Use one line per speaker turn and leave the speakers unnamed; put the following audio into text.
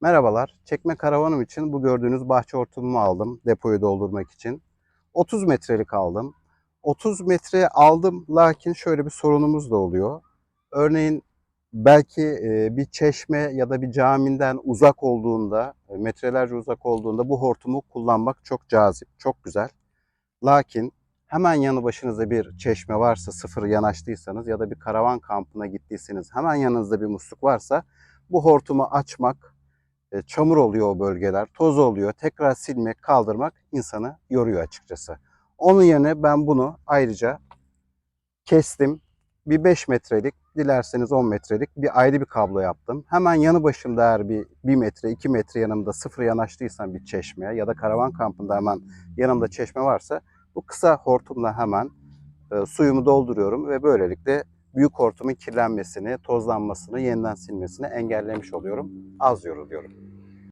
Merhabalar. Çekme karavanım için bu gördüğünüz bahçe hortumumu aldım depoyu doldurmak için. 30 metrelik aldım. 30 metre aldım lakin şöyle bir sorunumuz da oluyor. Örneğin belki e, bir çeşme ya da bir caminden uzak olduğunda, e, metrelerce uzak olduğunda bu hortumu kullanmak çok cazip, çok güzel. Lakin hemen yanı başınızda bir çeşme varsa, sıfır yanaştıysanız ya da bir karavan kampına gittiyseniz hemen yanınızda bir musluk varsa bu hortumu açmak, e, çamur oluyor o bölgeler, toz oluyor. Tekrar silmek, kaldırmak insanı yoruyor açıkçası. Onun yerine ben bunu ayrıca kestim. Bir 5 metrelik, dilerseniz 10 metrelik bir ayrı bir kablo yaptım. Hemen yanı başımda eğer bir 1 metre, 2 metre yanımda sıfır yanaştıysam bir çeşmeye ya da karavan kampında hemen yanımda çeşme varsa bu kısa hortumla hemen e, suyumu dolduruyorum ve böylelikle büyük hortumun kirlenmesini, tozlanmasını, yeniden silmesini engellemiş oluyorum. Az yoruluyorum.